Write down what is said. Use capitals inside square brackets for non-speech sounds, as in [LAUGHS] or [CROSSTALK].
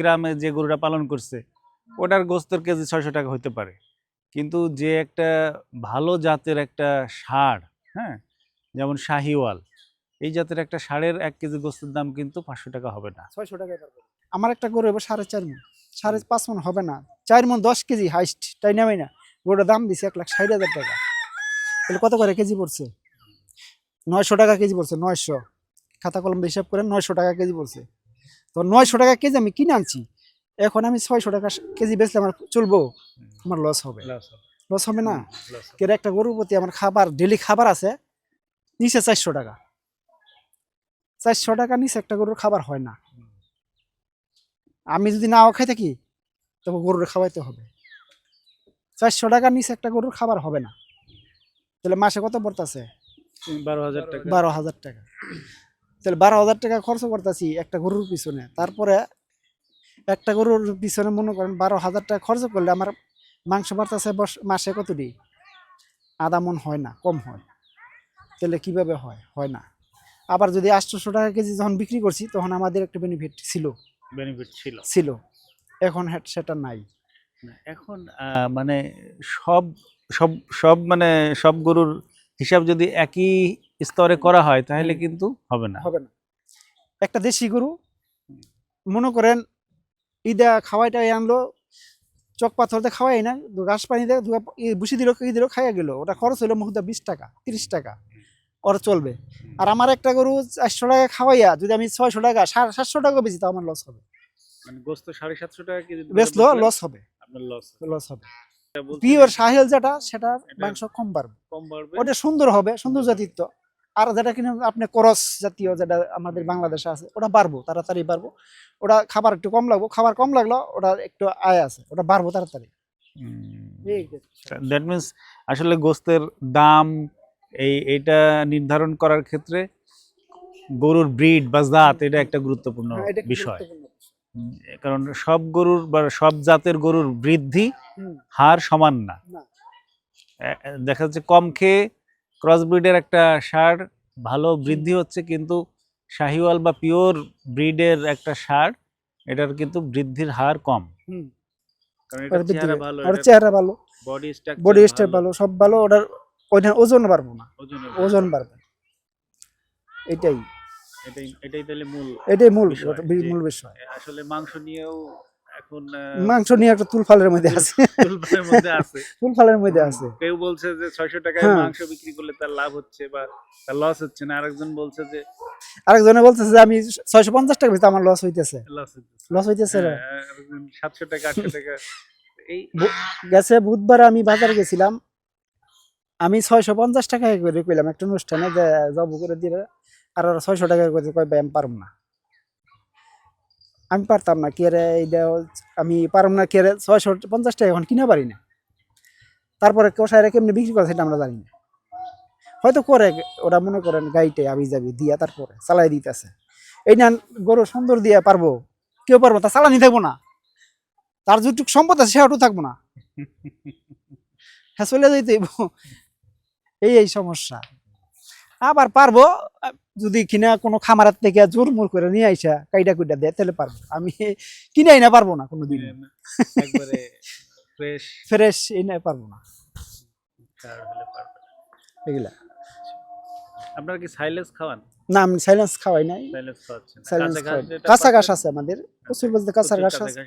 গ্রামে যে গরুটা পালন করছে, ওটার গোস্তের কেজি ছয়শো টাকা হতে পারে। কিন্তু যে একটা ভালো জাতের একটা ষাঁড় হ্যাঁ? যেমন শাহিওয়াল, এই জাতের একটা ষাঁড়ের এক কেজি গোস্তের দাম কিন্তু পাঁচশো টাকা হবে না। ছয়শো টাকা আমার একটা গরু এবার সাড়ে চার মন, সাড়ে পাঁচ মন হবে না। চার মন দশ কেজি হাইস্ট, তাই নামাই না গরুটার দাম দিছে এক লাখ ষাট হাজার টাকা। তাহলে কত করে কেজি পড়ছে? নয়শো টাকা কেজি পড়ছে, নয়শো। খাতা কলম হিসাব করে নয়শো টাকা কেজি পড়ছে। তো নয়শো টাকা কেজি আমি কিনে আনছি। এখন আমি ছয়শো টাকা কেজি বেচলে আমার চলবো আমার লস হবে। লস হবে। না? কেন একটা গরুর প্রতি আমার খাবার ডেলি খাবার আছে নিচে চারশো টাকা। চারশো টাকা নিচে একটা গরুর খাবার হয় না। আমি যদি নাও খাই থাকি তবে গরুর খাওয়াইতে হবে। চারশো টাকার নিচে একটা গরুর খাবার হবে না। তাহলে মাসে কত পড়তেছে? বারো হাজার টাকা। বারো হাজার টাকা। তাহলে বারো হাজার টাকা খরচ করতেছি একটা গরুর পিছনে। তারপরে একটা গরুর পিছনে মনে করেন বারো হাজার টাকা খরচ করলে আমার মাংস বাড়তেছে মাসে কতটি আধা মন হয় না কম হয়। তাহলে কীভাবে হয়? হয় না। আবার যদি আটশোশো টাকা কেজি যখন বিক্রি করছি তখন আমাদের একটা বেনিফিট ছিল। বেনিফিট ছিল। ছিল। এখন হ্যাঁ সেটা নাই। এখন মানে সব সব সব মানে সব গরুর হিসাব যদি একই স্তরে করা হয় তাহলে কিন্তু হবে না। হবে না। একটা দেশি গরু মনে করেন ইদা খাওয়াইটা আনলো চক পাথর দিয়ে খাওয়াই না ঘাস পানি দিয়ে বুসি দিল কি দিল খাইয়া গেল। ওটা খরচ হলো মুহুদা বিশ টাকা তিরিশ টাকা ওর চলবে। আর আমার একটা গরু চারশো টাকা খাওয়াইয়া যদি আমি ছয়শো টাকা সাড়ে সাতশো টাকা বেশি তাও আমার লস হবে। মানে গোস্ত সাড়ে সাতশো টাকা বেচলো লস হবে। আপনার লস লস হবে। পিওর সাহেল যেটা সেটা মাংস কম বাড়বে। ওটা সুন্দর হবে সুন্দর জাতিত্ব। আর যেটা কিনা আপনি করস জাতীয় যেটা আমাদের বাংলাদেশে আছে ওটা বাড়বো তাড়াতাড়ি বাড়বো। ওটা খাবার একটু কম লাগবো খাবার কম লাগল ওটা একটু আয় আছে ওটা বাড়বো তাড়াতাড়ি। দ্যাট মিন্স আসলে গোস্তের দাম এই এটা নির্ধারণ করার ক্ষেত্রে গরুর ব্রিড বা জাত এটা একটা গুরুত্বপূর্ণ হ্যাঁ, বিষয়। কারণ সব গরুর বা সব জাতের গরুর বৃদ্ধি হার সমান না। দেখা যাচ্ছে কম খেয়ে ক্রস ব্রিডের একটা সার ভালো বৃদ্ধি হচ্ছে কিন্তু শাহিওয়াল বা পিওর ব্রিডের একটা সার এটার কিন্তু বৃদ্ধির হার কম। চেহারা ভালো বডি স্ট্রাকচার ভালো সব ভালো ওটার ওজন বাড়বো না। ওজন বাড়বে। এটাই। এটাই এটাই তাহলে মূল এটাই মূল বিষয়, ওটা যে- মূল বিষয়। আসলে মাংস নিয়েও এখন মাংস নিয়ে একটা তুলফালের মধ্যে আছে। তুলপাড়ের মধ্যে আছে। তুলফালের মধ্যে আছে। [LAUGHS] কেউ বলছে যে ছয়শো টাকায়। মাংস বিক্রি করলে তার লাভ হচ্ছে বা তার লস হচ্ছে না। আরেকজন বলছে যে আরেকজনে বলতেছে যে আমি ছয়শো পঞ্চাশ টাকা বেচতে আমার লস হইতেছে। লস হইতেছে। হ্যাঁ, সাতশো টাকা আটশো টাকা। এই [LAUGHS] গেছে বুধবার আমি বাজার গেছিলাম। আমি ছয়শো পঞ্চাশ টাকা করে কইলাম একটা অনুষ্ঠানে যে জব করে দিবে আর ছয়শো টাকা করে ভাই, আমি পারব না। আমি পারতাম না, কে রে এইটা আমি পারব না, কে রে, ছয়শো পঞ্চাশ টাকা এখন কিনা পারি না। তারপরে কষাইরা কেমনি বিক্রি করে সেটা আমরা জানি না। হয়তো করে, ওরা মনে করেন গাইটে আবি যাবি দিয়া তারপরে চালাই দিতেছে। এই না গরু সুন্দর দিয়া পারব, কেউ পারব তা চালানি থাকব না। তার যেটুক সম্পদ আছে সেটাও থাকব না। হ্যাঁ চলে যাইতে হইব। এই এই সমস্যা। আবার পারব যদি কিনা কোনো খামারের থেকে জোর মোর করে নিয়ে আইসা কাইটা কুইটা দেয় তাহলে পারব আমি কিনাই না পারব না কোনোদিন একবারে ফ্রেশ এই না পারব না। এগুলা। আপনারা কি সাইলেন্স খাওয়ান? না আমি সাইলেন্স খাওয়াই নাই। সাইলেন্স খাওয়াচ্ছেন কাঁচা ঘাস আছে আমাদের। প্রচুর বলতে কাঁচা ঘাস আছে।